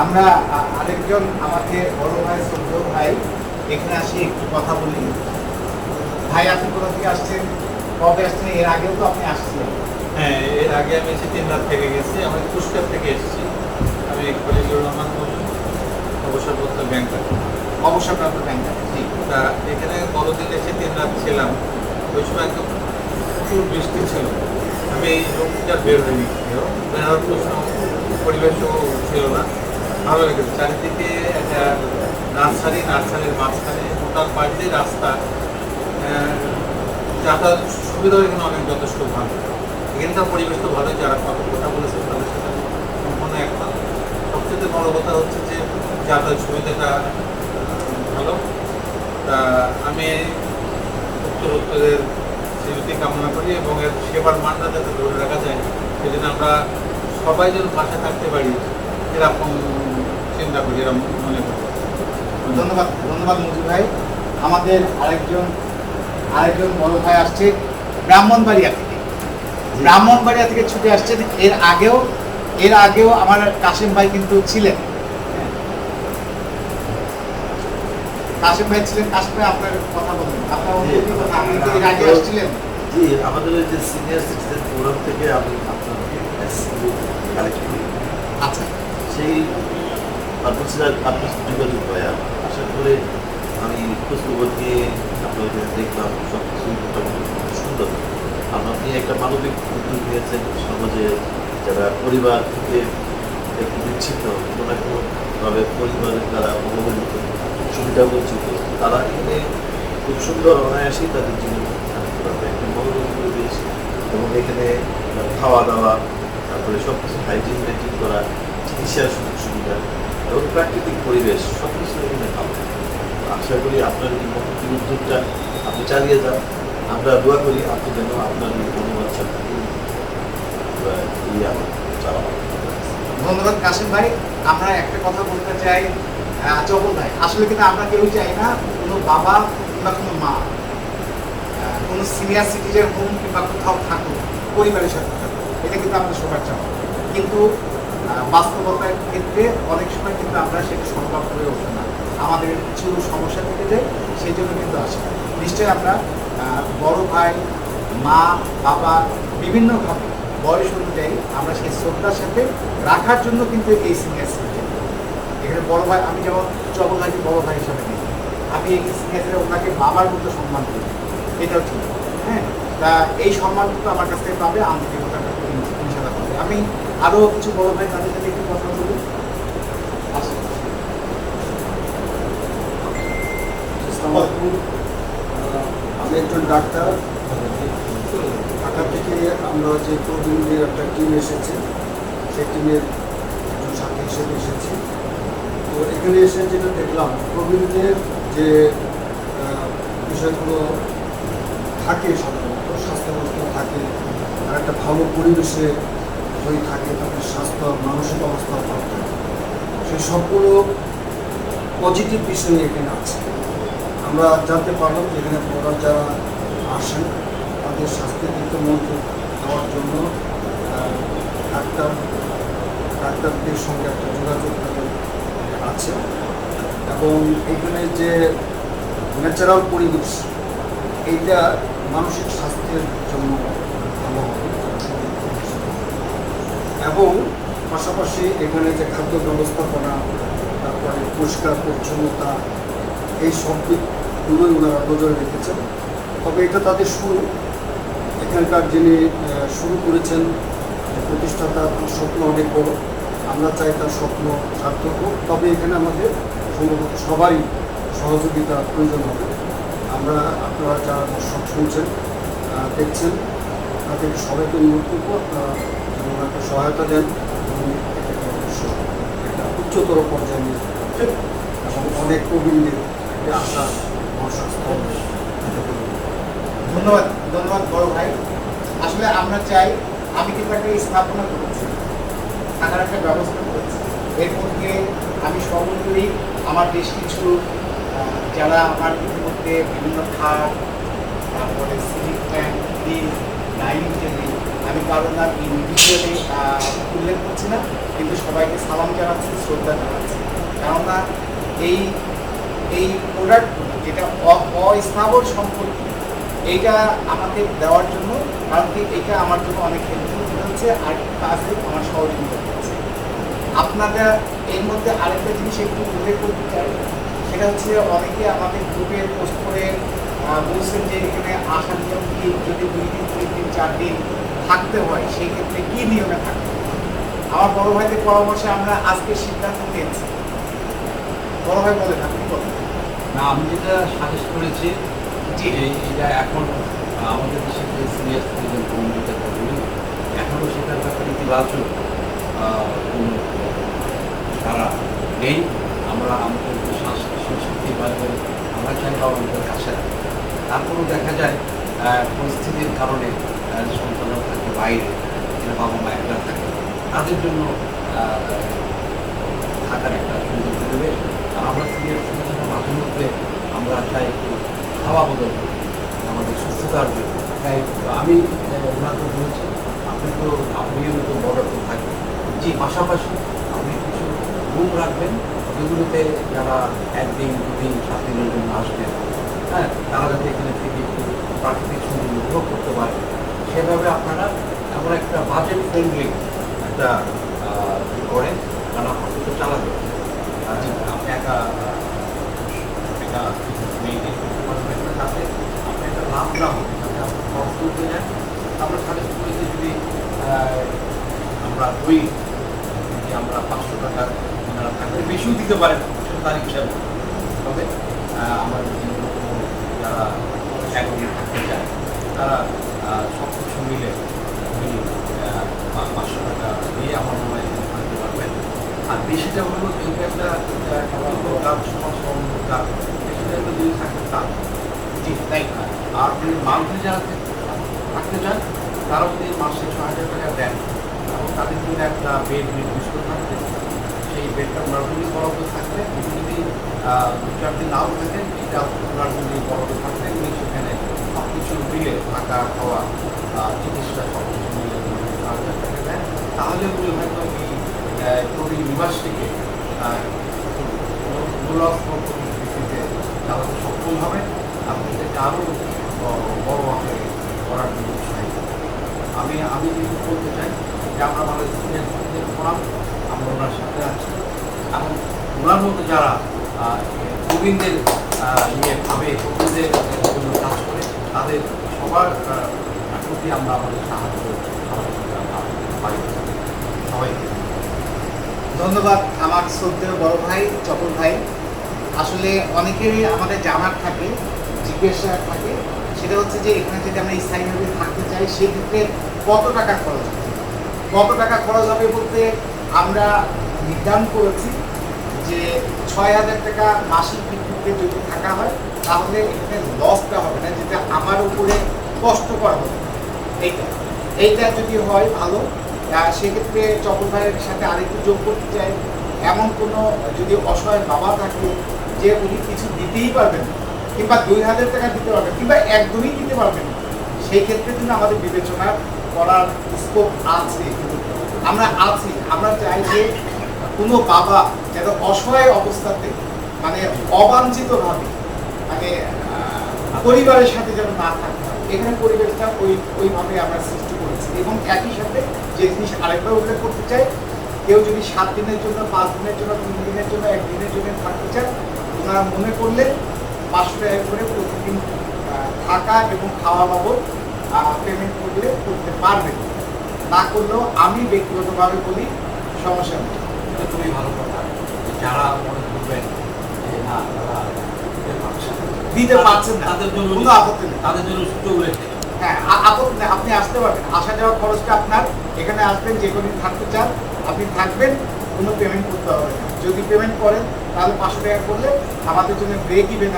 আমরা আরেকজন আমাকে বড় ভাই ছোট ভাই এখানে আসি একটু কথা বলি। ভাই আপনি কোথা থেকে আসছেন? কবে আসছেন? এর আগেও তো আপনি আসছিলেন। হ্যাঁ এর আগে আমি এসে তিন রাত থেকে গেছি। আমি পুরস্কার থেকে এসেছি। আমি খলিলুর রহমান অবসরপ্রাপ্ত ব্যাংকার অবসরপ্রাপ্ত ব্যাংকার জি। তা এখানে বড়দিন এসে তিন রাত ছিলাম। ওই সময় একদম প্রচুর বৃষ্টি ছিল। আমি এই রোগটা বের হইনি বের হওয়ার পরিবেশও ছিল না। ভালো লেগেছে। চারিদিকে একটা নার্সারি নার্সারির মাঝখানে টোটাল পাড়িতে রাস্তা। যাতায়াত সুবিধাও এখানে অনেক যথেষ্ট ভালো। এখানকার পরিবেশ তো ভালোই, যারা কথা বলেছে তাদের সাথে সম্পূর্ণ একটা সবচেয়ে বড় কথা হচ্ছে যে যাতায়াত সুবিধাটা ভালো। তা আমি উত্তরোত্তরের স্মৃতি কামনা করি এবং এর সেবার মানটা যাতে ধরে রাখা যায় সেদিন আমরা সবাই যেন পাশে থাকতে পারি, এরকম চিন্তা করি এরকম মনে করি ধন্যবাদ ধন্যবাদ মজু ভাই। আমাদের আরেকজন আরেকজন বড় ভাই আসছে ব্রাহ্মণবাড়িয়া থেকে। ব্রাহ্মণবাড়িয়া থেকে ছুটে আসছেন। এর আগেও এর আগেও আমার কাশিম ভাই কিন্তু ছিলেন। কাশিম ভাই ছিলেন। কাশিম ভাই আপনার কথা বলুন। আপনার অনুভূতি আপনি কি এর আগে আসছিলেন। জি আমাদের যে সিনিয়র সিটিজেন ফোরাম থেকে আমি আপনাকে কালেক্ট করি। আচ্ছা। সেই আপনার সাথে আপনার সাথে যোগাযোগ হয় আশা করে আমি খোঁজখবর নিয়ে আপনাদের দেখলাম সব কিছু মোটামুটি সুন্দর। আপনি একটা মানবিক উদ্যোগ নিয়েছেন সমাজে, যারা পরিবার থেকে একটু বিচ্ছিন্ন কোনো না কোনোভাবে পরিবারের দ্বারা অবহেলিত, সুবিধা বঞ্চিত, তারা এখানে খুব সুন্দর অনায়াসেই তাদের জীবন একটা মনোরম পরিবেশ এবং এখানে খাওয়া দাওয়া, তারপরে সব কিছু হাইজিন মেনটেন করা, চিকিৎসার সুযোগ সুবিধা এবং প্রাকৃতিক পরিবেশ সব কিছু এখানে ভালো। আশা করি আপনার এই উদ্যোগটা আপনি চালিয়ে যান। আমরা দোয়া করি আপনি যেন আপনার এই আমার ধন্যবাদ, কাশিম ভাই। আমরা একটা কথা বলতে চাই জগন ভাই। আসলে কিন্তু আমরা কেউ চাই না কোনো বাবা কিংবা কোনো মা। কোনো সিনিয়র সিটিজেন হোম কিংবা কোথাও থাকুক, পরিবারের সাথে থাকুক, এটা কিন্তু আমরা সবার চাওয়া। কিন্তু বাস্তবতার ক্ষেত্রে অনেক সময় কিন্তু আমরা সেটা সম্ভব হয়ে ওঠে না। আমাদের কিছু সমস্যা থেকে যায়, সেই জন্য কিন্তু আসে নিশ্চয়ই আমরা বড় ভাই, মা, বাবা বিভিন্নভাবে বয়স অনুযায়ী আমরা সেই শ্রদ্ধার সাথে রাখার জন্য কিন্তু এই সিনিয়র সিটিজেন এখানে বড় ভাই, আমি যেমন চবল ভাইকে বড় ভাই হিসাবে নিই আমি এই সিনিয়র ওনাকে বাবার মতো সম্মান করি। এটাও ঠিক হ্যাঁ? তা এই সম্মানটুকু আমার কাছ থেকে পাবে আন্তরিকতা ইনশাল্লাহ পাবে। আমি আরও কিছু বড় ভাই তাদের সাথে একটু কথা বলি আসুন। আসসালামু আলাইকুম। আহ, আমি একজন ডাক্তার ঢাকা থেকে আমরা যে প্রতিনিধির একটা টিম এসেছে সেই টিমের একজন সাথী হিসেবে এসেছি তো এখানে এসে যেটা দেখলাম প্রবীণদের যে বিষয়গুলো থাকে সাধারণত স্বাস্থ্য অবস্থা থাকে আর একটা ভালো পরিবেশে হয়ে থাকে, তাদের স্বাস্থ্য, মানসিক অবস্থা ভালো থাকে। সেই সবগুলো পজিটিভ বিষয় এখানে আছে। আমরা জানতে পারলাম এখানে পড়া যারা আসেন, তাদের স্বাস্থ্যের দিকে মনোযোগ দেওয়ার জন্য ডাক্তার, ডাক্তারদের সঙ্গে একটা যোগাযোগ আছে। এবং এখানে যে ন্যাচারাল পরিবেশ, এইটা মানসিক স্বাস্থ্যের জন্য ভালো হবে। এবং পাশাপাশি এখানে যে খাদ্য ব্যবস্থাপনা, তারপরে পরিষ্কার, পরিচ্ছন্নতা, এই সব দিকগুলোই ওনারা নজরে রেখেছেন। তবে এটা তাদের শুরু। এখানকার যিনি শুরু করেছেন প্রতিষ্ঠাতা স্বপ্ন অনেক বড়। আমরা চাই তার স্বপ্ন সার্থক হোক। তবে এখানে আমাদের সম্ভবত সবারই সহযোগিতা প্রয়োজন হবে। আমরা আপনারা যারা দর্শক শুনছেন দেখছেন, তাদের সবাইকে অনুরোধ করব আপনারা যেন ওনাকে সহায়তা দেন। এবং একটা উচ্চতর পর্যায়ে নিয়ে এবং অনেক প্রবীণদের একটা আশা। ধন্যবাদ ধন্যবাদ বড় ভাই। আসলে আমরা চাই আমি কিন্তু একটা স্থাপনা করেছি থাকার একটা ব্যবস্থা করেছি। এর মধ্যে আমি স্মরণ আমার বেশ কিছু যারা আমার ইতিমধ্যে বিভিন্ন খাট তারপরে ceiling fan fridge dining table আমি কারোর নাম ইন্ডিভিজুয়ালি উল্লেখ করছি না, কিন্তু সবাইকে সালাম জানাচ্ছি, শ্রদ্ধা জানাচ্ছি। কেননা এই এই প্রোডাক্ট যেটা অস্থাবর সম্পত্তি, এইটা আমাকে দেওয়ার জন্য, কারণ কি এটা আমার জন্য অনেক হেল্পফুল হচ্ছে, আর কাজে আমার সহযোগিতা করছে। আপনাদের এর মধ্যে আরেকটা জিনিস একটু উল্লেখ করতে চাই, সেটা হচ্ছে অনেকে আমাদের গ্রুপে পোস্ট করে বলছেন যে এখানে আসার নিয়ম কি, যদি দুই দিন, তিন দিন, চার দিন থাকতে হয় সেই ক্ষেত্রে কি নিয়মে থাকতে হয়? আমার বড় ভাইদের পরামর্শে আমরা আজকে সিদ্ধান্ত নিয়েছি বড় ভাই বলে আপনি বলেন না আমি যেটা সাজেস্ট করেছি। যে এটা এখন আমাদের দেশের যে সিনিয়র সিটিজেন কমিউনিটির কথা বলি এখনও সেটার ব্যাপারে ইতিবাচক কোনো নেই আমরা আমাদের সংস্কৃতি বাড়বে আমরা চাইব আমাদের কাছে। তারপরেও দেখা যায় পরিস্থিতির কারণে সন্তানরা থাকে বাইরে এরা বাবা মা একলা থাকে তাদের জন্য থাকার একটা দেবে আর আমরা সিনিয়র সিটিজেনের মাঝে মধ্যে আমরা চাই খাওয়া বদল আমাদের সুস্থতার জন্য তাই আমি ওনাকে বলছি আপনি তো আপনিও তো বর্ডার থাকবেন জি পাশাপাশি আপনি কিছু রুম রাখবেন যেগুলোতে যারা একদিন দুদিন সাত দিনের জন্য আসবেন হ্যাঁ তারা যাতে এখানে থেকে একটু প্রাকৃতিক সৌন্দর্য উপভোগ করতে পারে। সেভাবে আপনারা এমন একটা বাজেট ফ্রেন্ডলি একটা করেন কারণ আপনাকে তো চালাতে আপনি একা একটা যাতে আপনি একটা লাভ না হবে যাতে আপনি খরচ তুলতে যান। আমরা যদি আমরা দুই যদি আমরা পাঁচশো আপনারা থাকলে বেশিও দিতে পারেন তার হিসাবে। তবে আমরা যারা একদিন থাকতে চায় তারা সব পা- পাঁচশো টাকা দিয়ে আমার মনে হয় থাকতে পারবেন। আর বেশিটা হলো যেহেতু একটা কাজ সমাজ কাজ। বেশিটা হলো যদি থাকতে চান জি তাই আর যদি মান্থলি যারা থাকতে চান তারা যদি মাসে ছ হাজার টাকা দেন এবং তাদের জন্য একটা বেড নির্দিষ্ট থাকবে সেই বেডটা ওনার জন্য বরাদ্দ থাকবে যদি দু চার দিন নাও থাকেন, এটা ওনার জন্য বরাদ্দ থাকবে উনি সেখানে সব কিছু মিলে থাকা, খাওয়া চিকিৎসা মিলে তাহলে উনি হয়তো এই প্রতি নিবাসটিকে মূল্যাস্পদ ভিত্তিতে চালাতে সক্ষম হবে এবং আরও বড় করার জন্য উৎসাহিত আমি আমি যেহেতু বলতে চাই যে আমরা আমাদের সিনিয়র সিটিজেন আমরা ওনার সাথে আছি এবং ওনার মতো যারা প্রবীণদের নিয়ে ভাবে প্রবীণদের জন্য কাজ করে তাদের সবার সবাইকে ধন্যবাদ আমার শ্রদ্ধেয় বড় ভাই, চপল ভাই। আসলে অনেকেরই আমাদের জানার থাকে জিজ্ঞাসা থাকে। সেটা হচ্ছে যে এখানে যদি আমরা স্থায়ীভাবে থাকতে চাই, সেক্ষেত্রে কত টাকা খরচ হবে? কত টাকা খরচ হবে বলতে আমরা নির্ধারণ করেছি যে ছয় হাজার টাকা মাসিক ভিত্তিতে যদি থাকা হয়, তাহলে এখানে লসটা হবে না, যেটা আমার উপরে কষ্টকর হবে। এইটা। এইটা যদি হয় ভালো সেক্ষেত্রে চপল ভাইয়ের সাথে আরেকটু যোগ করতে চাই। এমন কোনো যদি অসহায় বাবা থাকে, যে উনি কিছু দিতেই পারবেন কিংবা দুই হাজার টাকা দিতে পারবেন কিংবা একদমই দিতে পারবেন সেই ক্ষেত্রে কিন্তু আমাদের বিবেচনা করার স্কোপ আছে। আমরা আছি, আমরা চাই যে কোনো বাবা যেন অসহায় অবস্থাতে মানে অবাঞ্ছিতভাবে মানে পরিবারের সাথে যেন না হয় এখানে পরিবেশটা ওই, ওইভাবে আমরা সৃষ্টি করেছি। এবং একই সাথে যে জিনিস আরেকবার উল্লেখ করতে চাই, কেউ যদি সাত দিনের জন্য, পাঁচ দিনের জন্য, তিন দিনের জন্য একদিনের জন্য থাকতে চান ওনারা মনে করলে পাঁচশো টাকা করে প্রতিদিন থাকা এবং খাওয়া বাবদ পেমেন্ট করলে করতে পারবেন। না করলেও আমি ব্যক্তিগতভাবে বলি, সমস্যা নেই। খুবই ভালো কথা। যারা মনে করবেন যে, না। দিতে পারছেন না। তাদের জন্য কোনো আপত্তি নেই। তাদের জন্য সুযোগ রয়েছে। হ্যাঁ আপত্তি নেই। আপনি আসতে পারবেন। আসা যাওয়ার খরচটা আপনার। এখানে আসবেন যে কোনো থাকতে চান। আপনি থাকবেন কোনো পেমেন্ট করতে হবে না। যদি পেমেন্ট করেন তাহলে পাঁচশো টাকা করলে আমাদের জন্য ব্রেক ইভেন